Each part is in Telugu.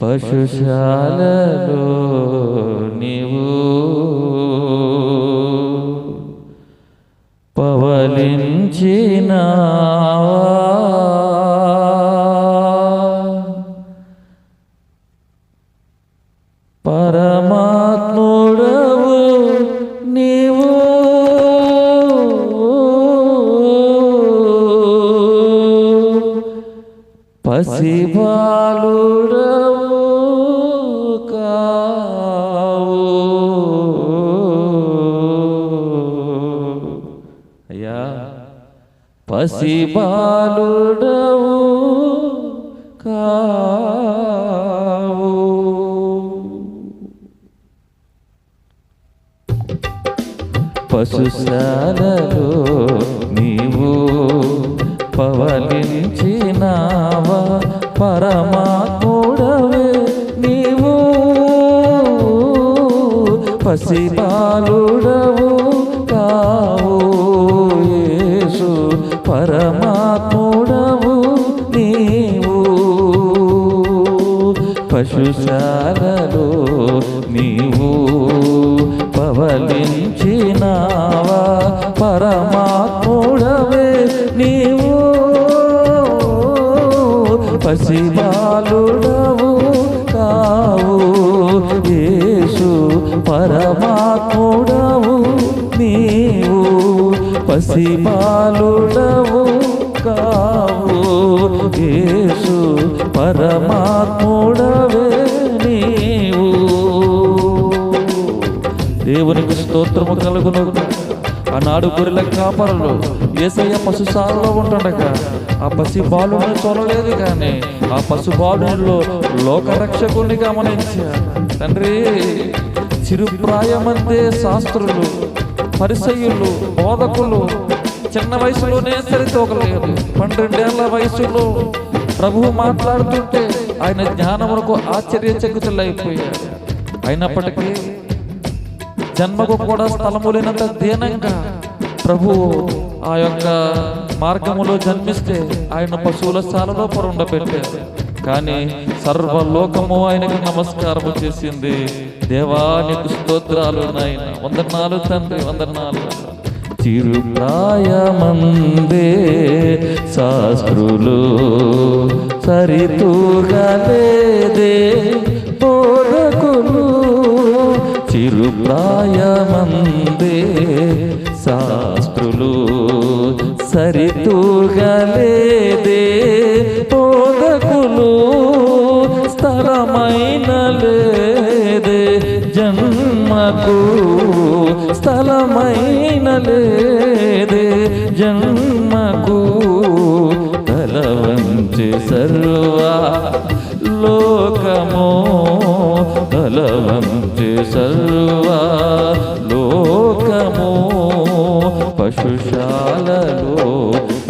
పశుశాలలో నీవు పవలించిన పరమాత్ముడవు నీవు. పసిబా పసిబాలుడవు కావు. పశుశాలలో నీవు పవలించినావా పరమా పశుశాలలో నీవు పవలించినావా? పరమాత్ముడవే నీవు. పసిబాలుడవు కావు. యేసు పరమాత్ముడవు నీవు. పసిబాలుడవు దేవునికి స్తోత్రము కలుగును. ఆనాడు గొర్రెల కాపరులు ఏసయ్య పశుశాలలో ఉంటుండగా ఆ పసి బాలుని చూడలేదు కానీ ఆ పశు బాలునిలో లోకరక్షకుని గమనించారు తండ్రి చిరుప్రాయమందే శాస్త్రులు పరిసయులు బోధకులు చిన్న వయసులోనే సరితూగలేదు పన్నెండేళ్ళ వయసులో ప్రభువు మాట్లాడుతుంటే ఆయన జ్ఞానములకు ఆశ్చర్యచకితులైపోయారు. అయినప్పటికీ జన్మకు కూడా స్థలము లేనంత దీనంగా ప్రభు ఆ యొక్క మార్గములో జన్మిస్తే ఆయన పశువుల శాలలో పరుండబెట్టారు కానీ సర్వలోకము ఆయనకు నమస్కారము చేసింది. దేవానికి స్తోత్రాలు నాయన. వందనాలు తండ్రి వందనాలు. చిరుప్రాయమందే శాస్త్రులు సరితూగలేదే. చిరుప్రాయమందే శాస్త్రులు సరితూగలేదే పోదకులు స్థలమైన లేదే జన్మకు స్థలమైన లేదే జన్మకు తలవంచి సర్వా లోకమో బలవంతి సర్వా లోకము పశుశాలలో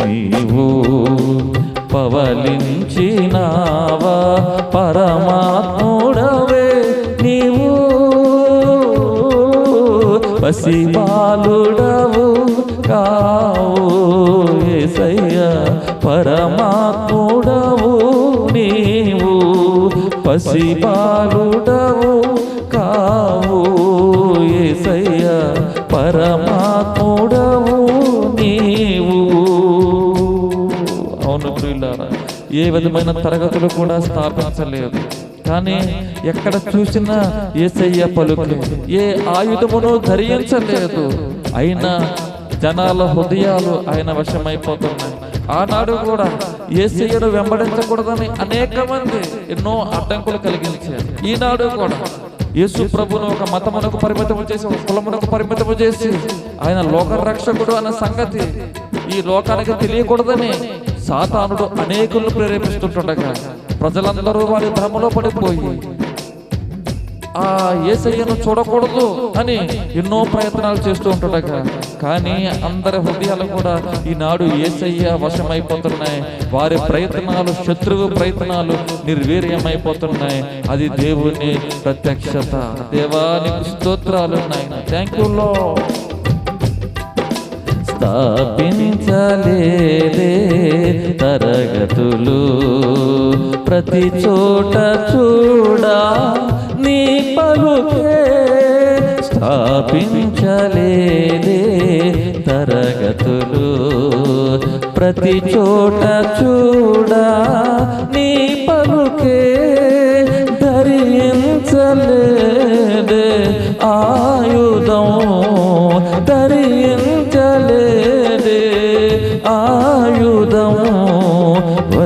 నీవు పవలించినావా పరమాత్ముడవే నీవు. పసిబాలుడవు కావు ఏసయ్య పరమాత్ముడవు పసిపాలుడవు కావు ఏసయ్య పరమాత్ముడవు నీవు. అవును ప్రియులారా ఏ విధమైన తరగతులు కూడా స్థాపించలేదు. కానీ ఎక్కడ చూసినా ఏసయ్య పలుకులు ఏ ఆయుధమును ధరించలేదు. అయినా జనాల హృదయాలు ఆయన వశమైపోతున్నాయి. ఆనాడు కూడా ఏసయ్యను వెంబడించకూడదని అనేక మంది ఎన్నో అడ్డంకులు కలిగించారు. ఈనాడు కూడా యేసు ప్రభును ఒక మతమునకు పరిమితము చేసి ఒక కులమునకు పరిమితము చేసి ఆయన లోక రక్షకుడు అన్న సంగతి ఈ లోకానికి తెలియకూడదని సాతానుడు అనేకులను ప్రేరేపిస్తుంటుండగా ప్రజలందరూ వారి భ్రమలో పడిపోయి ఆ ఏసయ్యను చూడకూడదు అని ఎన్నో ప్రయత్నాలు చేస్తూ ఉంటాడక కానీ అందరి హృదయాలు కూడా ఈనాడు ఏసయ్య వశమైపోతున్నాయి. వారి ప్రయత్నాలు శత్రువు ప్రయత్నాలు నిర్వీర్యమైపోతున్నాయి. అది దేవుని ప్రత్యక్షత. దేవానికి స్తోత్రాలు నాయన. థ్యాంక్ యూ లో స్థాపించలేదే తరగతులు. ప్రతి చోట చూడ పలుకే స్థాపించలేదే తరగతులు. ప్రతి చోట చూడా నీ పలుకే ధరించలేదే. ఆయుధం ధరించలేదే. ఆయుధం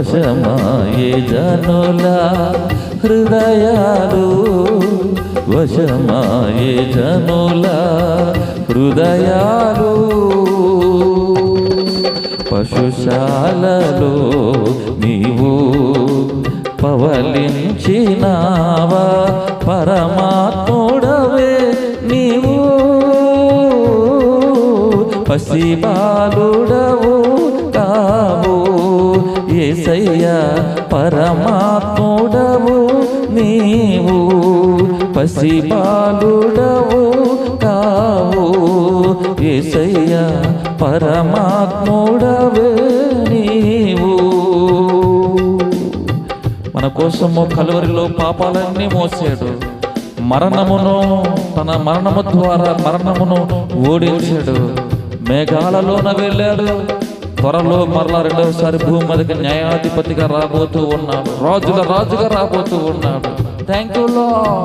వశమాయే జనుల హృదయాలు వశమాయే జనుల హృదయాలు. పశుశాలలో నీవు పవలించినావా పరమాత్ముడవే నీవు. పసిబాలుడా పసిబాలుడవు కావు. ఏసయ్య పరమాత్ముడవే నీవు. మన కోసము కలువరిలో పాపాలన్నీ మోసాడు. మరణమును తన మరణము ద్వారా మరణమును ఓడించాడు. మేఘాలలోన వెళ్ళాడు. త్వరలో మరలా రెండవసారి భూమి మీదకి న్యాయాధిపతిగా రాబోతూ ఉన్నాడు. రాజుల రాజుగా రాబోతూ ఉన్నాడు. థ్యాంక్ యూ లో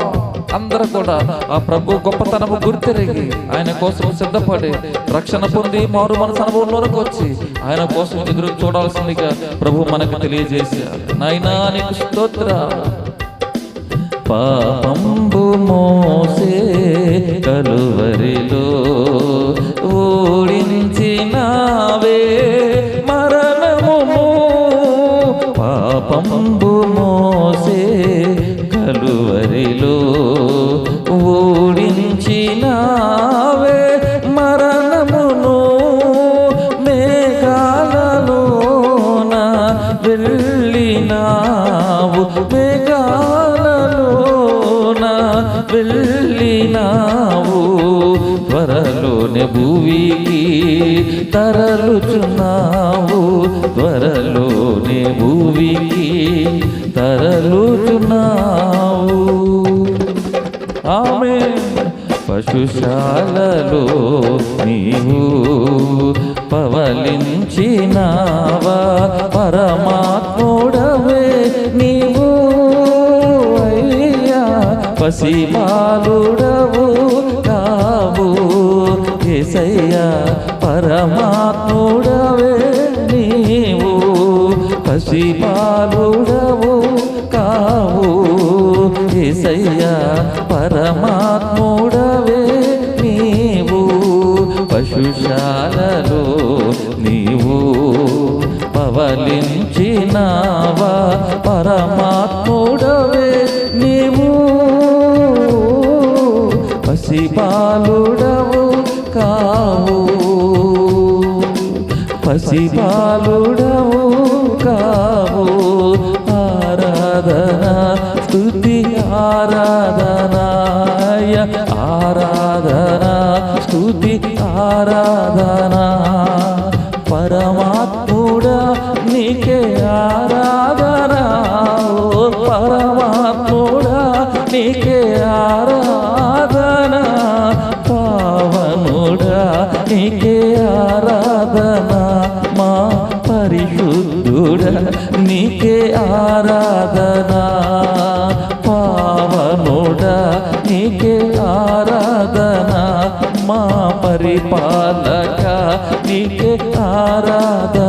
అందరూ కూడా ఆ ప్రభు గొప్పతనము గుర్తిరిగి ఆయన కోసం సిద్ధపడి రక్షణ పొంది మారు మనసు అనుభవంలోకి వచ్చి ఆయన కోసం ఎదురు చూడాల్సిందిగా ప్రభు మనకు తెలియజేశారు. నాయనా నీకు స్తోత్ర. పాపంబు మోసే కలువరిలో ఓడించినావే మరణము పాపంబు వెళ్ళినావు. త్వరలోనే భూమికి తరలుచున్నావు. త్వరలోనే భూమికి తరలుచున్నావు. ఆమె పశుశాలలో నీవు పవలించినావా? పరమాత్ముడు పసిబాలుడవు కావు. ఏసయ్యా పరమాత్ముడవే నీవు. పసిబాలుడవు కావు. ఏసయ్యా పరమాత్ముడవే నీవు. పశుశాలలో నీవు. పవలించినావా పరమా పసిబాలుడవు ఆరాధనా? పావనుడ నీకే ఆరాధనా? మా పరిపాలక నీకే ఆరాధన?